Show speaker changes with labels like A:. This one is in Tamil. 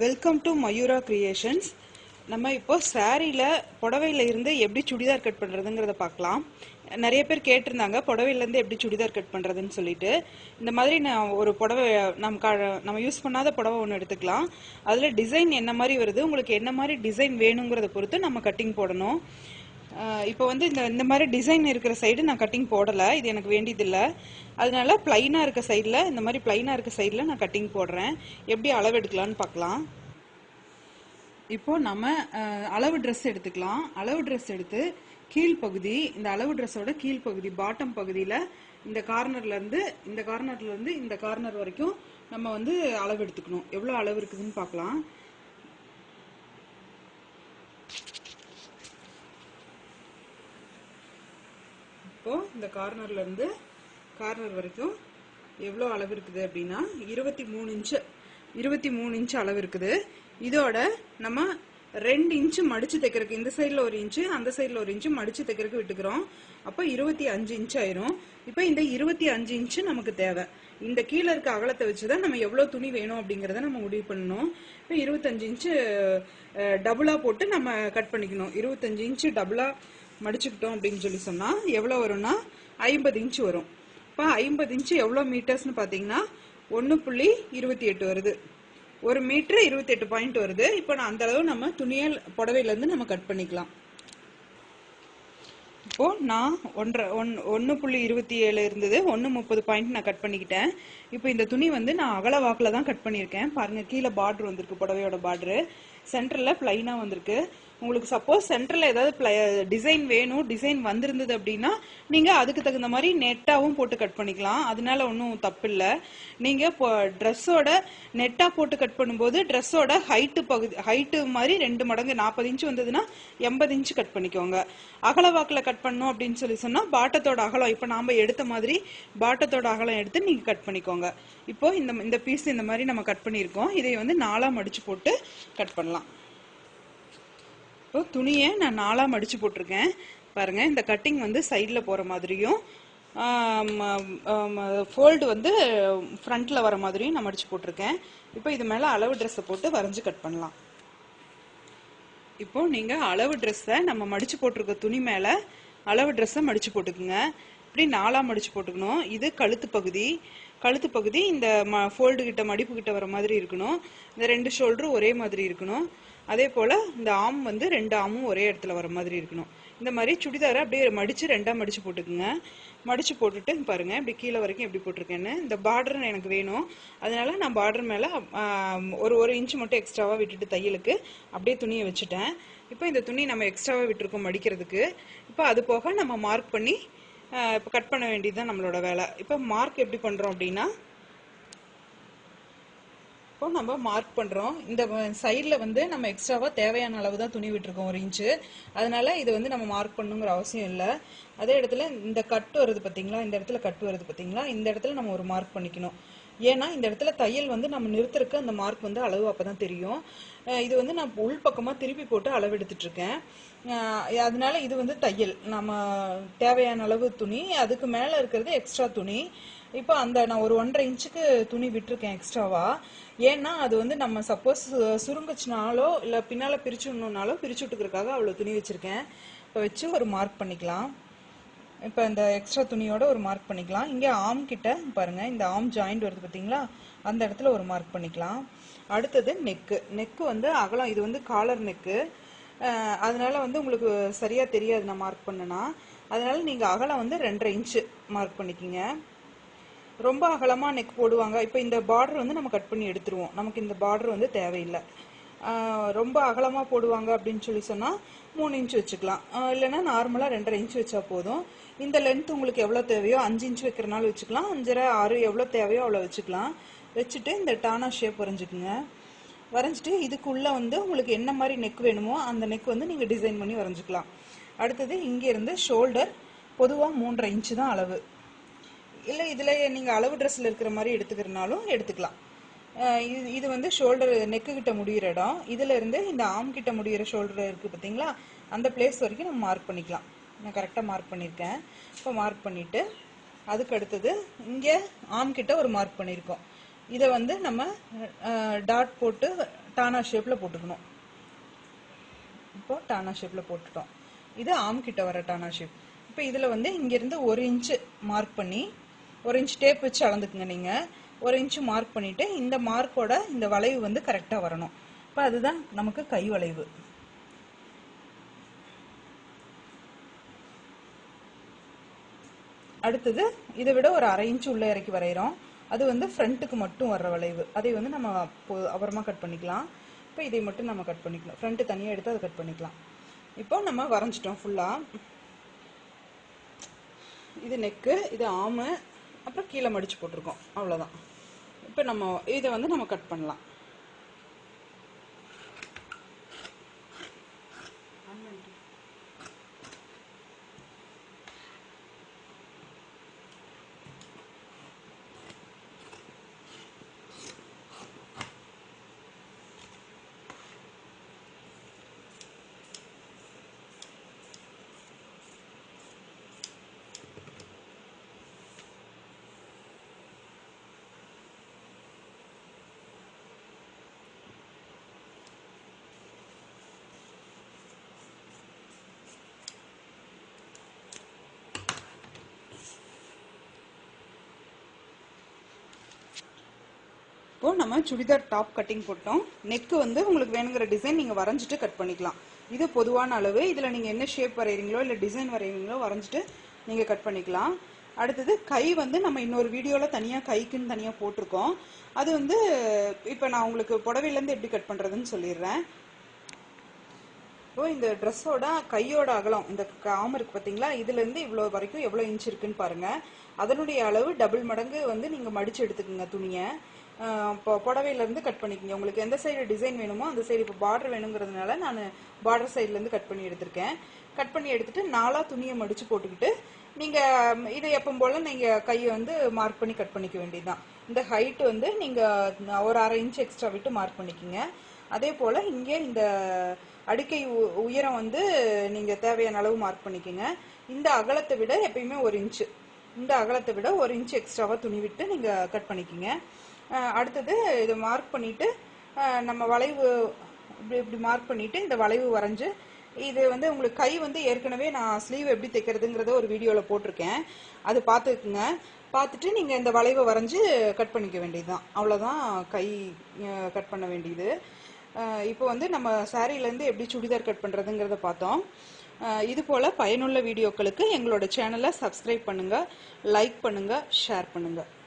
A: வெல்கம் டு மயூரா கிரியேஷன்ஸ் நம்ம இப்போ சாரியில் புடவையில இருந்து எப்படி சுடிதார் கட் பண்ணுறதுங்கிறத பார்க்கலாம். நிறைய பேர் கேட்டிருந்தாங்க புடவையிலேருந்து எப்படி சுடிதார் கட் பண்ணுறதுன்னு சொல்லிட்டு. இந்த மாதிரி நான் ஒரு புடவை நம்ம க நம்ம யூஸ் பண்ணாத புடவை ஒன்று எடுத்துக்கலாம். அதில் டிசைன் என்ன மாதிரி வருது உங்களுக்கு என்ன மாதிரி டிசைன் வேணுங்கிறத பொறுத்து நம்ம கட்டிங் போடணும். இப்போ வந்து இந்த இந்த மாதிரி டிசைன் இருக்கிற சைடு நான் கட்டிங் போடலை. இது எனக்கு வேண்டியதில்லை. அதனால பிளைனாக இருக்க சைடில் இந்த மாதிரி பிளைனாக இருக்க சைடில் நான் கட்டிங் போடுறேன். எப்படி அளவு எடுக்கலான்னு பார்க்கலாம். இப்போ நம்ம அளவு ட்ரெஸ் எடுத்துக்கலாம். அளவு ட்ரெஸ் எடுத்து கீழ்ப்பகுதி இந்த அளவு ட்ரெஸ்ஸோட கீழ்ப்பகுதி பாட்டம் பகுதியில் இந்த கார்னர்லேருந்து இந்த கார்னர்லேருந்து இந்த கார்னர் வரைக்கும் நம்ம வந்து அளவு எடுத்துக்கணும். எவ்வளோ அளவு இருக்குதுன்னு பார்க்கலாம். இப்போது இந்த கார்னர்ல இருந்து கார்னர் வரைக்கும் எவ்வளோ அளவு இருக்குது அப்படின்னா இருபத்தி மூணு இன்ச்சு இருபத்தி மூணு இன்ச்சு அளவு இருக்குது. இதோட நம்ம ரெண்டு இன்ச்சு மடிச்சு தைக்கிறதுக்கு இந்த சைடில் ஒரு இன்ச்சு அந்த சைடில் ஒரு இன்ச்சு மடிச்சு தைக்கிறதுக்கு விட்டுக்கிறோம். அப்போ இருபத்தி அஞ்சு இன்ச்சு ஆயிரும். இப்போ இந்த இருபத்தி அஞ்சு இன்ச்சு நமக்கு தேவை. இந்த கீழே இருக்க அகலத்தை வச்சு தான் நம்ம எவ்வளோ துணி வேணும் அப்படிங்கிறத நம்ம முடிவு பண்ணணும். இப்போ இருபத்தஞ்சு இன்ச்சு டபுளாக போட்டு நம்ம கட் பண்ணிக்கணும். இருபத்தஞ்சு இன்ச்சு டபுளாக மடிச்சுக்கிட்டோம் அப்படின்னு சொல்லி சொன்னால் எவ்வளோ வரும்னா ஐம்பது இன்ச்சு வரும். இப்போ ஐம்பது இன்ச்சு எவ்வளோ மீட்டர்ஸ்னு பார்த்தீங்கன்னா ஒன்று புள்ளி இருபத்தி எட்டு வருது. ஒரு மீட்ரு இருபத்தி எட்டு பாயிண்ட் வருது. இப்போ நான் அந்த அளவு நம்ம துணியல் புடவையிலேருந்து நம்ம கட் பண்ணிக்கலாம். இப்போ நான் ஒன்றரை ஒன் ஒன்று புள்ளி இருபத்தி ஏழு இருந்தது ஒன்று முப்பது பாயிண்ட் நான் கட் பண்ணிக்கிட்டேன். இப்போ இந்த துணி வந்து நான் அகல வாக்கில் தான் கட் பண்ணியிருக்கேன். பாருங்கள் கீழே பார்டர் வந்திருக்கு புடவையோட பார்டரு சென்டரில் ஃப்ளைனாக வந்திருக்கு. உங்களுக்கு சப்போஸ் சென்டரில் ஏதாவது டிசைன் வேணும் டிசைன் வந்திருந்தது அப்படின்னா நீங்கள் அதுக்கு தகுந்த மாதிரி நெட்டாகவும் போட்டு கட் பண்ணிக்கலாம். அதனால ஒன்றும் தப்பு இல்லை நீங்கள் இப்போ ட்ரெஸ்ஸோட நெட்டாக போட்டு கட் பண்ணும்போது ட்ரெஸ்ஸோட ஹைட்டு பகுதி ஹைட்டு மாதிரி ரெண்டு மடங்கு நாற்பது இன்ச்சு வந்ததுன்னா எண்பது இன்ச்சு கட் பண்ணிக்கோங்க. அகல வாக்கில் கட் பண்ணோம் அப்படின்னு சொல்லி சொன்னால் பாட்டத்தோட அகலம் இப்போ நாம் எடுத்த மாதிரி பாட்டத்தோட அகலம் எடுத்து நீங்கள் கட் பண்ணிக்கோங்க. இப்போ இந்த இந்த பீஸ் இந்த மாதிரி நம்ம கட் பண்ணியிருக்கோம். இதை வந்து நாலாக மடிச்சு போட்டு கட் பண்ணலாம். இப்போ துணியை நான் நாலாக மடித்து போட்டிருக்கேன். பாருங்க இந்த கட்டிங் வந்து சைடில் போகிற மாதிரியும் ஃபோல்டு வந்து ஃப்ரண்ட்டில் வர மாதிரியும் நான் மடித்து போட்டிருக்கேன். இப்போ இது மேலே அளவு ட்ரெஸ்ஸை போட்டு வரைஞ்சி கட் பண்ணலாம். இப்போ நீங்கள் அளவு ட்ரெஸ்ஸை நம்ம மடித்து போட்டிருக்க துணி மேலே அளவு ட்ரெஸ்ஸை மடித்து போட்டுக்குங்க. இப்படி நாலாக மடித்து போட்டுக்கணும். இது கழுத்து பகுதி. கழுத்து பகுதி இந்த ம ஃபோல்டு கிட்ட மடிப்பு கிட்ட வர மாதிரி இருக்கணும். இந்த ரெண்டு ஷோல்டரும் ஒரே மாதிரி இருக்கணும். அதே போல் இந்த ஆம் வந்து ரெண்டு ஆமும் ஒரே இடத்துல வர மாதிரி இருக்கணும். இந்த மாதிரி சுடிதாரை அப்படியே மடித்து ரெண்டாக மடித்து போட்டுக்குங்க. மடித்து போட்டுட்டு பாருங்க இப்படி கீழே வரைக்கும் எப்படி போட்டிருக்கேன்னு. இந்த பார்டர் எனக்கு வேணும். அதனால நான் பார்டர் மேலே ஒரு ஒரு இன்ச் மட்டும் எக்ஸ்ட்ராவாக விட்டுட்டு தையலுக்கு அப்படியே துணியை வச்சுட்டேன். இப்போ இந்த துணி நம்ம எக்ஸ்ட்ராவாக விட்டுருக்கோம் மடிக்கிறதுக்கு. இப்போ அது போக நம்ம மார்க் பண்ணி இப்போ கட் பண்ண வேண்டியது தான் நம்மளோட வேலை. இப்போ மார்க் எப்படி பண்ணுறோம் அப்படின்னா இப்போ நம்ம மார்க் பண்ணுறோம் இந்த சைடில் வந்து நம்ம எக்ஸ்ட்ராவாக தேவையான அளவு தான் துணி விட்டுருக்கோம் ஒரு இன்ச்சு அதனால இது வந்து நம்ம மார்க் பண்ணுங்கிற அவசியம் இல்லை. அதே இடத்துல இந்த கட் வருது பார்த்தீங்களா இந்த இடத்துல கட் வருது பார்த்தீங்களா இந்த இடத்துல நம்ம ஒரு மார்க் பண்ணிக்கணும். ஏன்னா இந்த இடத்துல தையல் வந்து நம்ம நிறுத்துறதுக்கு அந்த மார்க் வந்து அளவு அப்போ தான் தெரியும் இது வந்து நான் உள் பக்கமாக திருப்பி போட்டு அளவு எடுத்துட்டு இருக்கேன் அதனால இது வந்து தையல். நம்ம தேவையான அளவு துணி அதுக்கு மேலே இருக்கிறது எக்ஸ்ட்ரா துணி. இப்போ அந்த நான் ஒரு ஒன்றரை இன்ச்சுக்கு துணி விட்டுருக்கேன் எக்ஸ்ட்ராவா ஏன்னா அது வந்து நம்ம சப்போஸ் சுருங்குச்சுனாலோ இல்லை பின்னால் பிரிச்சு விடணுன்னாலோ பிரிச்சு விட்டுக்கிறதுக்காக அவ்வளோ துணி வச்சுருக்கேன். இப்போ வச்சு ஒரு மார்க் பண்ணிக்கலாம். இப்போ இந்த எக்ஸ்ட்ரா துணியோட ஒரு மார்க் பண்ணிக்கலாம். இங்கே ஆம் கிட்ட பாருங்க இந்த ஆம் ஜாயிண்ட் வருது பார்த்தீங்களா அந்த இடத்துல ஒரு மார்க் பண்ணிக்கலாம். அடுத்தது நெக்கு நெக்கு வந்து அகலம் இது வந்து காலர் நெக்கு அதனால வந்து உங்களுக்கு சரியாக தெரியாது நான் மார்க் பண்ணனா அதனால நீங்கள் அகலம் வந்து ரெண்டரை இன்ச்சு மார்க் பண்ணிக்கிங்க. ரொம்ப அகலமாக நெக் போடுவாங்க. இப்போ இந்த பார்டர் வந்து நம்ம கட் பண்ணி எடுத்துருவோம். நமக்கு இந்த பார்டர் வந்து தேவையில்லை. ரொம்ப அகலமாக போடுவாங்க அப்படின்னு சொல்லி சொன்னால் மூணு இன்ச் வச்சுக்கலாம். இல்லைன்னா நார்மலாக ரெண்டரை இன்ச் வச்சா போதும். இந்த லென்த் உங்களுக்கு எவ்வளோ தேவையோ அஞ்சு இன்ச் வைக்கிறனால வச்சுக்கலாம். அஞ்சரை ஆறு எவ்வளோ தேவையோ அவ்வளோ வச்சுக்கலாம். வச்சுட்டு இந்த டானா ஷேப் வரைஞ்சிக்குங்க. வரைஞ்சிட்டு இதுக்குள்ளே வந்து உங்களுக்கு என்ன மாதிரி நெக் வேணுமோ அந்த நெக் வந்து நீங்கள் டிசைன் பண்ணி வரைஞ்சிக்கலாம். அடுத்தது இங்கேருந்து ஷோல்டர் பொதுவாக மூன்றரை இன்ச்சு தான் அளவு. இல்லை இதில் நீங்கள் அளவு ட்ரெஸ்ஸில் இருக்கிற மாதிரி எடுத்துக்கிறனாலும் எடுத்துக்கலாம். இது இது வந்து ஷோல்டர் நெக்கு கிட்ட முடிகிற இடம். இதிலிருந்து இந்த ஆம் கிட்ட முடிகிற ஷோல்டர் இருக்குது பார்த்தீங்களா அந்த பிளேஸ் வரைக்கும் நம்ம மார்க் பண்ணிக்கலாம். நான் கரெக்டாக மார்க் பண்ணியிருக்கேன் இப்போ மார்க் பண்ணிவிட்டு அதுக்கு அடுத்தது இங்கே ஆம் கிட்ட ஒரு மார்க் பண்ணியிருக்கோம் இதை வந்து நம்ம டாட் போட்டு டானா ஷேப்பில் போட்டுக்கணும். இப்போ டானா ஷேப்பில் போட்டுட்டோம். இது ஆம் கிட்ட வர டானா ஷேப் இப்போ இதில் வந்து இங்கேருந்து ஒரு இன்ச்சு மார்க் பண்ணி ஒரு இன்ச் டேப் வச்சு அளந்துக்குங்க நீங்கள் ஒரு இன்ச்சு மார்க் பண்ணிவிட்டு இந்த மார்க்கோட இந்த வளைவு வந்து கரெக்டாக வரணும். இப்போ அதுதான் நமக்கு கை வளைவு. அடுத்தது இதை விட ஒரு அரை இன்ச்சு உள்ளே இறக்கி வரைகிறோம். அது வந்து ஃப்ரண்ட்டுக்கு மட்டும் வர்ற வளைவு. அதை வந்து நம்ம அப்புறமா கட் பண்ணிக்கலாம். இப்போ இதை மட்டும் நம்ம கட் பண்ணிக்கலாம். ஃப்ரண்ட்டு தனியாக எடுத்து அதை கட் பண்ணிக்கலாம். இப்போ நம்ம வரைஞ்சிட்டோம் ஃபுல்லாக இது நெக்கு இது ஆமு அப்புறம் கீழே மடித்து போட்டிருக்கோம். அவ்வளோதான் இப்போ நம்ம இதை வந்து நம்ம கட் பண்ணலாம். இப்போ நம்ம சுடிதார் டாப் கட்டிங் போட்டோம். நெக்கு வந்து உங்களுக்கு வேணுங்கிற டிசைன் நீங்கள் வரைஞ்சிட்டு கட் பண்ணிக்கலாம். இது பொதுவான அளவு. இதில் நீங்கள் என்ன ஷேப் வரைகிறீங்களோ இல்லை டிசைன் வரைகிறீங்களோ வரைஞ்சிட்டு நீங்கள் கட் பண்ணிக்கலாம். அடுத்தது கை வந்து நம்ம இன்னொரு வீடியோவில் தனியாக கைக்குன்னு தனியாக போட்டிருக்கோம். அது வந்து இப்போ நான் உங்களுக்கு புடவையிலேருந்து எப்படி கட் பண்ணுறதுன்னு சொல்லிடுறேன். இப்போ இந்த ட்ரெஸ்ஸோட கையோட அகலம் இந்த காம இருக்கு பார்த்தீங்களா இதுலேருந்து இவ்வளோ வரைக்கும் எவ்வளோ இன்ச் இருக்குன்னு பாருங்கள் அதனுடைய அளவு டபுள் மடங்கு வந்து நீங்கள் மடித்து எடுத்துக்கோங்க துணியை. இப்போ புடவையிலேருந்து கட் பண்ணிக்கோங்க. உங்களுக்கு எந்த சைடு டிசைன் வேணுமோ அந்த சைடு இப்போ பார்டர் வேணுங்கிறதுனால நான் பார்டர் சைட்லேருந்து கட் பண்ணி எடுத்திருக்கேன். கட் பண்ணி எடுத்துட்டு நாலா துணியை மடித்து போட்டுக்கிட்டு நீங்கள் இதை எப்பவும் போல் நீங்கள் கையை வந்து மார்க் பண்ணி கட் பண்ணிக்க வேண்டியதுதான். இந்த ஹைட் வந்து நீங்கள் ஒரு அரை இன்ச் எக்ஸ்ட்ரா விட்டு மார்க் பண்ணிக்கோங்க. அதே போல் இங்கே இந்த அடுக்கை உ- உயரம் வந்து நீங்கள் தேவையான அளவு மார்க் பண்ணிக்கோங்க. இந்த அகலத்தை விட எப்பயுமே ஒரு இன்ச்சு இந்த அகலத்தை விட ஒரு இன்ச் எக்ஸ்ட்ராவாக துணி விட்டு நீங்கள் கட் பண்ணிக்கோங்க. அடுத்தது இதை மார்க் பண்ணிவிட்டு நம்ம வளைவு இப்படி இப்படி மார்க் பண்ணிவிட்டு இந்த வளைவு வரைஞ்சு இது வந்து உங்களுக்கு கை வந்து ஏற்கனவே நான் ஸ்லீவ் எப்படி தைக்கிறதுங்கிறத ஒரு வீடியோவில் போட்டிருக்கேன். அது பார்த்துக்குங்க. பார்த்துட்டு நீங்கள் இந்த வளைவை வரைஞ்சி கட் பண்ணிக்க வேண்டியதுதான். அவ்வளோதான் கை கட் பண்ண வேண்டியது. இப்போ வந்து நம்ம சாரீலேருந்து எப்படி சுடிதார் கட் பண்ணுறதுங்கிறத பார்த்தோம். இது போல் பயனுள்ள வீடியோக்களுக்கு எங்களோட சேனலை சப்ஸ்கிரைப் பண்ணுங்கள் லைக் பண்ணுங்கள் ஷேர் பண்ணுங்கள்